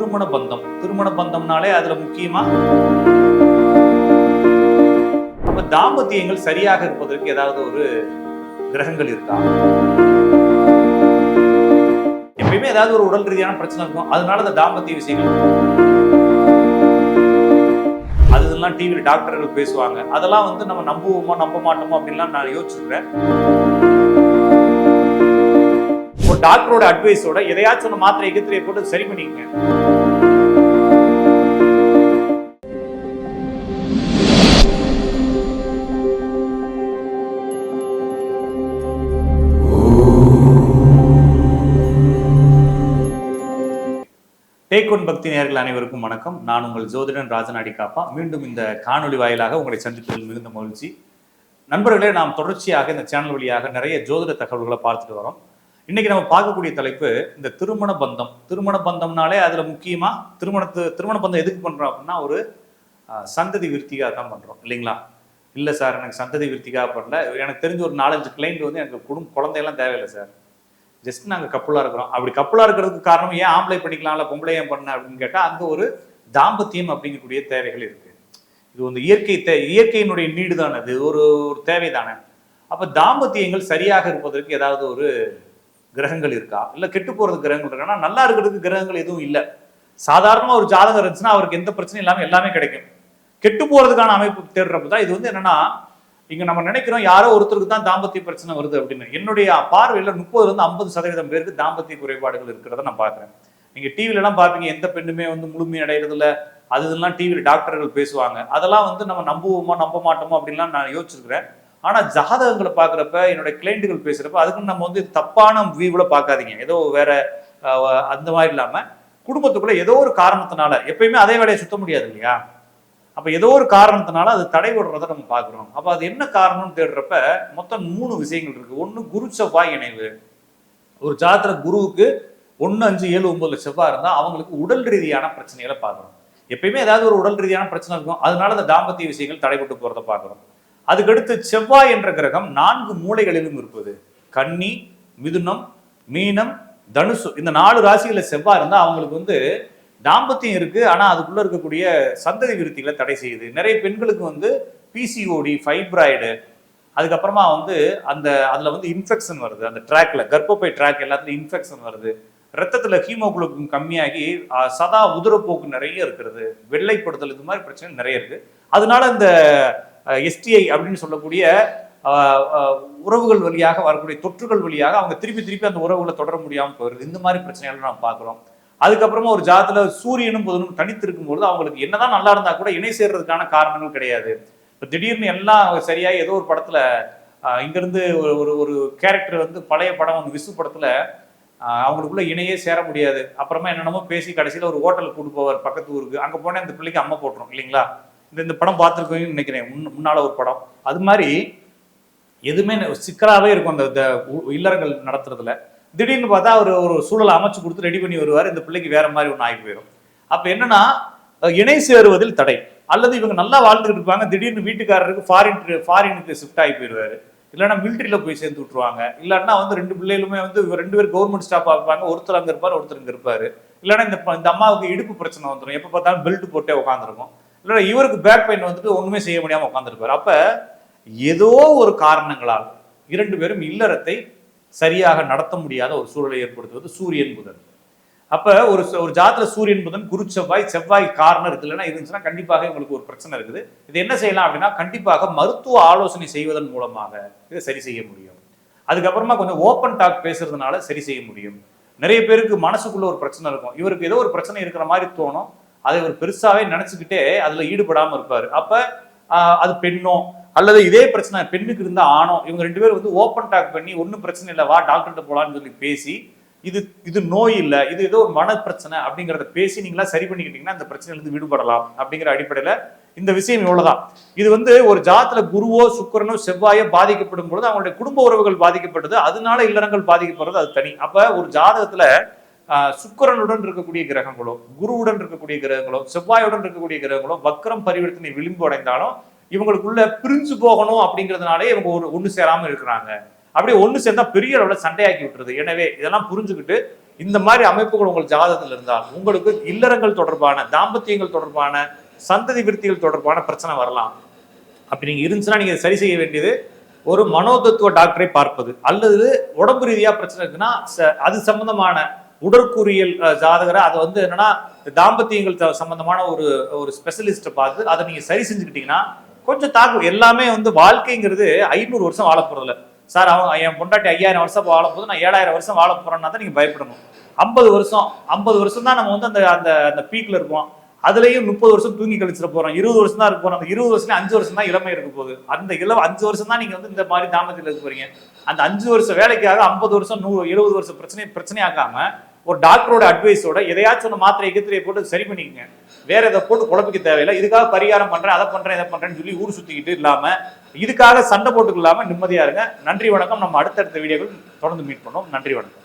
திருமண பந்தம். திருமண பந்தம்னாலே அதுல முக்கியமா அப்ப தாம்பத்தியங்கள் சரியாக இருப்பதற்கு ஏதாவது ஒரு கிரகங்கள் இருக்கா? எப்பயுமே ஏதாவது ஒரு உடல் ரீதியான பிரச்சனை இருக்கும். அதனால இந்த தாம்பத்திய விஷயங்கள். அது இதெல்லாம் டிவியில் டாக்டர்கள் பேசுவாங்க. அதெல்லாம் வந்து நம்ம நம்புவோமா நம்ப மாட்டோமோ அப்படின்லாம் நான் யோசிச்சுக்கிறேன் டாக்டரோட அட்வைஸோட எதையாச்சும் ஒரு மாத்திரை எகத்திரையை போட்டு சரி பண்ணிக்கங்க. டேக் பக்தி நேர்கள் அனைவருக்கும் வணக்கம். நான் உங்கள் ஜோதிடன் ராஜநாடி காப்பா மீண்டும் இந்த காணொளி வாயிலாக உங்களை சந்திப்பதில் மிகுந்த மகிழ்ச்சி. நண்பர்களே நாம் தொடர்ச்சியாக இந்த சேனல் வழியாக நிறைய ஜோதிட தகவல்களை பார்த்துட்டு வரோம். இன்னைக்கு நம்ம பார்க்கக்கூடிய தலைப்பு இந்த திருமண பந்தம். திருமண பந்தம்னாலே அதுல முக்கியமா திருமணத்து திருமண பந்தம் எதுக்கு பண்றோம் அப்படின்னா ஒரு சந்ததி விருத்திக்காக தான் பண்றோம். இல்லைங்களா? இல்லை சார் எனக்கு சந்ததி விருத்திக்காக பண்ணல எனக்கு தெரிஞ்ச ஒரு நாலஞ்சு கிளைண்ட் வந்து எனக்கு குடும்ப குழந்தையெல்லாம் தேவையில்லை சார். ஜஸ்ட் நாங்கள் கப்புலாக இருக்கிறோம். அப்படி கப்புலாக இருக்கிறதுக்கு காரணம் ஏன் ஆம்பளை பண்ணிக்கலாம்ல பொம்பளை ஏன் பண்ண அப்படின்னு கேட்டால் அங்கே ஒரு தாம்பத்தியம் அப்படிங்கக்கூடிய தேவைகள் இருக்கு. இது வந்து இயற்கை தே இயற்கையினுடைய நீடு தானே அது ஒரு ஒரு தேவை தானே அப்போ தாம்பத்தியங்கள் சரியாக இருப்பதற்கு ஏதாவது ஒரு கிரகங்கள் இருக்கா? இல்லை கெட்டு போகிறது கிரகங்கள் இருக்கானா நல்லா இருக்கிறதுக்கு கிரகங்கள் எதுவும் இல்லை. சாதாரணமாக ஒரு ஜாதகம் இருந்துச்சுன்னா அவருக்கு எந்த பிரச்சனையும் இல்லாமல் எல்லாமே கிடைக்கும். கெட்டு போகிறதுக்கான அமைப்பு தேடுறப்ப தான் இது வந்து என்னன்னா இங்கே நம்ம நினைக்கிறோம் யாரோ ஒருத்தருக்கு தான் தாம்பத்திய பிரச்சனை வருது அப்படின்னு. என்னுடைய பார்வையில் முப்பதுலேருந்து ஐம்பது சதவீதம் பேருக்கு தாம்பத்திய குறைபாடுகள் இருக்கிறத நான் பார்க்குறேன். நீங்கள் டிவிலலாம் பார்ப்பீங்க எந்த பெண்ணுமே வந்து முழுமை அடைகிறதுல அது இதெல்லாம் டிவியில் டாக்டர்கள் பேசுவாங்க. அதெல்லாம் வந்து நம்ம நம்புவோமா நம்ப மாட்டோமோ அப்படின்லாம் நான் யோசிச்சிருக்கிறேன். ஆனா ஜாதகங்களை பார்க்குறப்ப என்னோட கிளைண்ட்டுகள் பேசுறப்ப அதுக்கு நம்ம வந்து தப்பான வியூவில் பார்க்காதீங்க. ஏதோ வேற அந்த மாதிரி இல்லாம குடும்பத்துக்குள்ள ஏதோ ஒரு காரணத்தினால எப்பயுமே அதே வேலையை சுத்த முடியாது இல்லையா? அப்போ ஏதோ ஒரு காரணத்தினால அது தடை விடுறத நம்ம பார்க்குறோம். அப்போ அது என்ன காரணம்னு தேடுறப்ப மொத்தம் மூணு விஷயங்கள் இருக்கு. ஒன்று குரு செவ்வாய் இணைவு. ஒரு ஜாதக குருவுக்கு ஒன்று அஞ்சு ஏழு ஒன்பதுல செவ்வாய் இருந்தால் அவங்களுக்கு உடல் ரீதியான பிரச்சனைகளை பார்க்குறோம். எப்பயுமே ஏதாவது ஒரு உடல் ரீதியான பிரச்சனை இருக்கும். அதனால அந்த தாம்பத்திய விஷயங்கள் தடைபட்டு போகிறத பார்க்குறோம். அதுக்கடுத்து செவ்வாய் என்ற கிரகம் நான்கு மூலைகளிலும் இருப்பது. கன்னி மிதுனம் மீனம் தனுசு. இந்த நாலு ராசிகளில் செவ்வாய் இருந்தால் அவங்களுக்கு வந்து தாம்பத்தியம் இருக்குது ஆனால் அதுக்குள்ளே இருக்கக்கூடிய சந்ததி விருத்திகளை தடை செய்யுது. நிறைய பெண்களுக்கு வந்து பிசிஓடி ஃபைப்ராய்டு அதுக்கப்புறமா வந்து அந்த அதில் வந்து இன்ஃபெக்ஷன் வருது. அந்த ட்ராக்ல கர்ப்பப்பை ட்ராக் எல்லாத்துலையும் இன்ஃபெக்ஷன் வருது. ரத்தத்தில் ஹீமோகுளோபின் கம்மியாகி சதா உதிரப்போக்கு நிறைய இருக்கிறது. வெள்ளைப்படுத்தல் இது மாதிரி பிரச்சனை நிறைய இருக்குது அதனால இந்த எஸ்டிஐ அப்படின்னு சொல்லக்கூடிய உறவுகள் வழியாக வரக்கூடிய தொற்றுகள் வழியாக அவங்க திருப்பி திருப்பி அந்த உறவுகளை தொடர முடியாமல் போயிடுது இந்த மாதிரி பிரச்சனைகளை நம்ம பார்க்குறோம். அதுக்கப்புறமா ஒரு ஜாதத்தில் சூரியனும் புதனும் தனித்து இருக்கும்பொழுது அவங்களுக்கு என்னதான் நல்லா இருந்தால் கூட இணை சேர்றதுக்கான காரணங்கள் கிடையாது. இப்போ திடீர்னு எல்லாம் சரியாக ஏதோ ஒரு படத்தில் இங்கேருந்து ஒரு ஒரு ஒரு கேரக்டர் வந்து பழைய படம் வந்து விசு படத்தில் அவங்களுக்குள்ளே அவங்களுக்குள்ள இணையே சேர முடியாது. அப்புறமா என்னென்னமோ பேசி கடைசியில் ஒரு ஹோட்டலுக்கு கூட்டு போவார் பக்கத்து ஊருக்கு. அங்கே போனா அந்த பிள்ளைக்கு அம்மா போட்டுரும் இல்லைங்களா? இந்த இந்த படம் பார்த்துருக்கோன்னு நினைக்கிறேன். முன் முன்னால் ஒரு படம். அது மாதிரி எதுவுமே சிக்கலாகவே இருக்கும் அந்த உ- இல்லறங்கள் நடத்துறதுல. திடீர்னு பார்த்தா அவர் ஒரு சூழலை அமைச்சு கொடுத்து ரெடி பண்ணி வருவார். இந்த பிள்ளைக்கு வேற மாதிரி ஒன்று ஆகி போயிடும் அப்போ என்னன்னா இணை சேருவதில் தடை. அல்லது இவங்க நல்லா வாழ்ந்துகிட்டு இருப்பாங்க. திடீர்னு வீட்டுக்காரருக்கு ஃபாரின் ஃபாரினுக்கு ஷிஃப்ட் ஆகி போயிடுவாரு இல்லைன்னா மிலிட்ரியில் போய் சேர்ந்து விட்டுருவாங்க. இல்லைன்னா வந்து ரெண்டு பிள்ளைகளுமே வந்து ரெண்டு பேரும் கவர்மெண்ட் ஸ்டாஃப் இருப்பாங்க. ஒருத்தர் அங்கே இருப்பார் ஒருத்தர் இங்கே இருப்பார். இல்லைன்னா இந்த இந்த அம்மாவுக்கு இடுப்பு பிரச்சனை வந்துடும் எப்போ பார்த்தாலும் பெல்ட் போட்டே உட்காந்துருக்கும் இல்லைன்னா இவருக்கு பேக் பெயின் வந்துட்டு ஒன்றுமே செய்ய முடியாமல் உட்காந்துருப்பார் அப்போ ஏதோ ஒரு காரணங்களால் இரண்டு பேரும் இல்லறத்தை சரியாக நடத்த முடியாத ஒரு சூழலை ஏற்படுத்துவது சூரியன் புதன். அப்போ ஒரு ஒரு ஜாத்தில் சூரியன் புதன் குரு செவ்வாய் செவ்வாய் காரணம் இருக்குல்லன்னா இருந்துச்சுன்னா கண்டிப்பாக உங்களுக்கு ஒரு பிரச்சனை இருக்குது. இது என்ன செய்யலாம் அப்படின்னா கண்டிப்பாக மருத்துவ ஆலோசனை செய்வதன் மூலமாக இதை சரி செய்ய முடியும். அதுக்கப்புறமா கொஞ்சம் ஓப்பன் டாக் பேசுறதுனால சரி செய்ய முடியும். நிறைய பேருக்கு மனசுக்குள்ள ஒரு பிரச்சனை இருக்கும். இவருக்கு ஏதோ ஒரு பிரச்சனை இருக்கிற மாதிரி தோணும். அதை இவர் பெருசாவே நினைச்சுக்கிட்டே அதுல ஈடுபடாம இருப்பாரு. அப்ப அது பெண்ணோ அல்லது இதே பிரச்சனை பெண்ணுக்கு இருந்தா ஆணோ இவங்க ரெண்டு பேரும் வந்து ஓப்பன் டாக் பண்ணி ஒன்றும் பிரச்சனை இல்லை வா டாக்டர்கிட்ட போலான்னு சொல்லி பேசி இது இது நோய் இல்லை இது ஏதோ ஒரு மன பிரச்சனை அப்படிங்கிறத பேசி நீங்களா சரி பண்ணிக்கிட்டீங்கன்னா அந்த பிரச்சனையிலிருந்து விடுபடலாம் அப்படிங்கிற அடிப்படையில இந்த விஷயம் இவ்வளவுதான். இது வந்து ஒரு ஜாத்துல குருவோ சுக்கரனோ செவ்வாயோ பாதிக்கப்படும் பொழுது அவங்களுடைய குடும்ப உறவுகள் பாதிக்கப்படுது அதனால இல்லறங்கள் பாதிக்கப்படுறது அது தனி. அப்ப ஒரு ஜாதகத்துல சுக்கிரனுடன் இருக்கக்கூடிய கிரகங்களோ குருவுடன் இருக்கக்கூடிய கிரகங்களோ செவ்வாயுடன் இருக்கக்கூடிய கிரகங்களோ வக்ரம் பரிவர்த்தனை விளிம்பு அடைந்தாலும் இவங்களுக்குள்ள பிரிஞ்சு போகணும் அப்படிங்கிறதுனாலே இவங்க ஒரு ஒன்று சேராமல் இருக்கிறாங்க. அப்படியே ஒன்று சேர்ந்தா பெரிய அளவில் சண்டையாக்கி விட்டுருது. எனவே இதெல்லாம் புரிஞ்சுக்கிட்டு இந்த மாதிரி அமைப்புகள் உங்கள் ஜாதகத்தில் இருந்தால் உங்களுக்கு இல்லறங்கள் தொடர்பான தாம்பத்தியங்கள் தொடர்பான சந்ததி விருத்திகள் தொடர்பான பிரச்சனை வரலாம். அப்படி நீங்கள் இருந்துச்சுன்னா நீங்கள் சரி செய்ய வேண்டியது ஒரு மனோதத்துவ டாக்டரை பார்ப்பது. அல்லது உடம்பு ரீதியாக பிரச்சனை இருக்குன்னா ச- அது சம்பந்தமான உடற்கூறியல் ஜாதகரை அதை வந்து என்னன்னா தாம்பத்தியங்கள் சம்பந்தமான ஒரு ஒரு ஸ்பெஷலிஸ்ட்டை பார்த்து அதை நீங்கள் சரி செஞ்சுக்கிட்டீங்கன்னா கொஞ்சம் தாக்கு எல்லாமே வந்து வாழ்க்கைங்கிறது ஐநூறு வருஷம் வாழ சார் அவன் என் பொண்டாட்டி ஐயாயிரம் வருஷம் வாழ போது நான் ஏழாயிரம் வருஷம் வாழ போகிறேன்னா தான் நீங்கள் பயப்படணும். ஐம்பது வருஷம் ஐம்பது வருஷம் தான் நம்ம வந்து அந்த அந்த அந்த பீக்கில் இருப்போம். அதுலேயும் முப்பது வருஷம் தூங்கி கழிச்சிட போகிறோம் இருபது வருஷம் தான் இருக்க போகிறோம் அந்த இருபது வருஷம் அஞ்சு வருஷம் தான் இளமை இருக்க போகுது. அந்த இளம் அஞ்சு வருஷம் தான் நீங்கள் வந்து இந்த மாதிரி தாமத்தில் இருக்க போகிறீங்க அந்த அஞ்சு வருஷம் வேலைக்காக ஐம்பது வருஷம் நூறு எழுபது வருஷம் பிரச்சனை பிரச்சனையாக்காம ஒரு டாக்டரோட அட்வைஸோட எதையாச்சும் ஒன்று மாத்திரை எகத்திரையை போட்டு சரி பண்ணிக்கங்க. வேற எதை போட்டு குழப்பிக்க தேவையில்லை. இதுக்காக பரிகாரம் பண்ணுறேன் அதை பண்ணுறேன் இதை பண்ணுறேன்னு சொல்லி ஊர் சுற்றிக்கிட்டு இல்லாமல் இதுக்காக சண்டை போட்டுக்கு நிம்மதியாக இருங்க. நன்றி வணக்கம். நம்ம அடுத்தடுத்த வீடியோவில் தொடர்ந்து மீட் பண்ணோம் நன்றி வணக்கம்.